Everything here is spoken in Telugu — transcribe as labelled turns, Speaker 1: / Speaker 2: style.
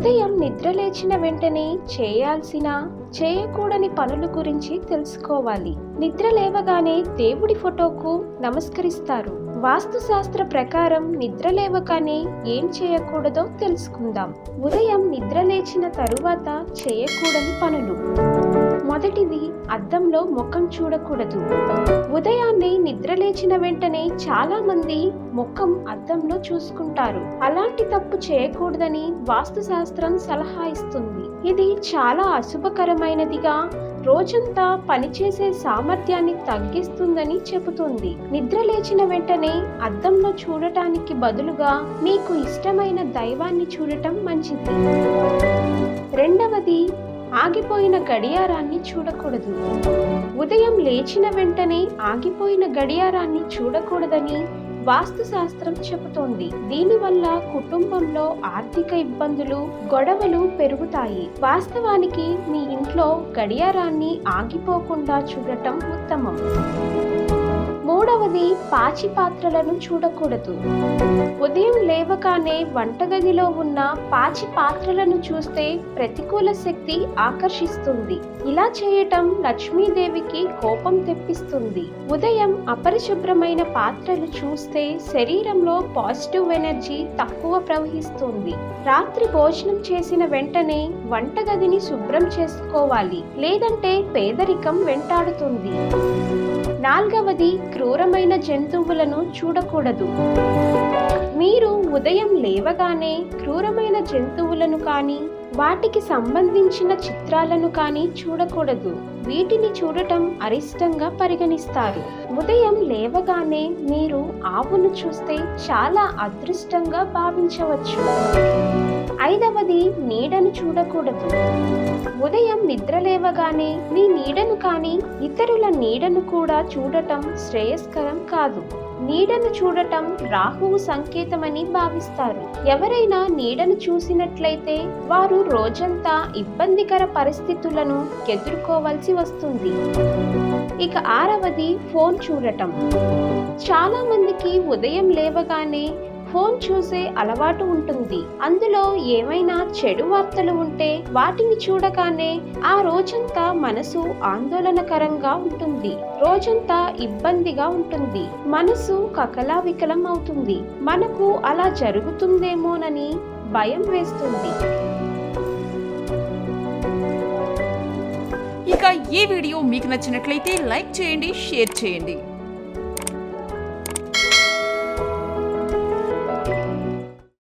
Speaker 1: ఉదయం నిద్రలేచిన వెంటనే చేయాల్సిన చేయకూడని పనుల గురించి తెలుసుకోవాలి. నిద్ర లేవగానే దేవుడి ఫోటోకు నమస్కరిస్తారు. వాస్తుశాస్త్ర ప్రకారం నిద్ర లేవగానే ఏం చేయకూడదో తెలుసుకుందాం. ఉదయం నిద్ర లేచిన తరువాత చేయకూడని పనులు. మొదటిది అద్దంలో ముఖం చూడకూడదు. ఉదయాన్నే నిద్ర లేచిన వెంటనే చాలా మంది ముఖం అద్దంలో చూసుకుంటారు. అలాంటి తప్పు చేయకూడదని వాస్తుశాస్త్రం సలహా ఇస్తుంది. ఇది చాలా అశుభకరమైనదిగా రోజంతా పనిచేసే సామర్థ్యాన్ని తగ్గిస్తుందని చెబుతుంది. నిద్ర లేచిన వెంటనే అద్దంలో చూడటానికి బదులుగా మీకు ఇష్టమైన దైవాన్ని చూడటం మంచిది. రెండవది ఆగిపోయిన గడియారాన్ని చూడకూడదు. ఉదయం లేచిన వెంటనే ఆగిపోయిన గడియారాన్ని చూడకూడదని వాస్తుశాస్త్రం చెబుతోంది. దీనివల్ల కుటుంబంలో ఆర్థిక ఇబ్బందులు గొడవలు పెరుగుతాయి. వాస్తవానికి మీ ఇంట్లో గడియారాన్ని ఆగిపోకుండా చూడటం ఉత్తమం. రెండవది పాచి పాత్రలను చూడకూడదు. ఉదయం లేవగానే వంటగదిలో ఉన్న పాచి పాత్రలను చూస్తే ప్రతికూల శక్తి ఆకర్షిస్తుంది. ఇలా చేయటం లక్ష్మీదేవికి కోపం తెప్పిస్తుంది. ఉదయం అపరిశుభ్రమైన పాత్రలు చూస్తే శరీరంలో పాజిటివ్ ఎనర్జీ తక్కువ ప్రవహిస్తుంది. రాత్రి భోజనం చేసిన వెంటనే వంటగదిని శుభ్రం చేసుకోవాలి. లేదంటే పేదరికం వెంటాడుతుంది. నాల్గవది క్రూరమైన జంతువులను చూడకూడదు. మీరు ఉదయం లేవగానే క్రూరమైన జంతువులను కానీ వాటికి సంబంధించిన చిత్రాలను కానీ చూడకూడదు. వీటిని చూడటం అరిష్టంగా పరిగణిస్తారు. ఉదయం లేవగానే మీరు ఆవును చూస్తే చాలా అదృష్టంగా భావించవచ్చు. ఐదవది నీడను చూడకూడదు. ఉదయం నిద్ర లేవగానే మీ నీడను కానీ ఇతరుల నీడను కూడా చూడటం శ్రేయస్కరం కాదు. నీడను చూడటం రాహువు సంకేతమని భావిస్తారు. ఎవరైనా నీడను చూసినట్లయితే వారు రోజంతా ఇబ్బందికర పరిస్థితులను ఎదుర్కోవాల్సి వస్తుంది. ఇక ఆరవది ఫోన్ చూడటం. చాలా మందికి ఉదయం లేవగానే ఫోన్ చూసే అలవాటు ఉంటుంది. అందులో ఏమైనా చెడు వార్తలు ఉంటే వాటిని చూడగానే ఆ రోజంతా మనసు ఆందోళనకరంగా ఉంటుంది. రోజంతా ఇబ్బందిగా ఉంటుంది. మనసు కకలావికలం అవుతుంది. మనకు అలా జరుగుతుందేమోనని భయం వేస్తుంది.
Speaker 2: ఇక ఈ వీడియో మీకు నచ్చినట్లయితే లైక్ చేయండి షేర్ చేయండి.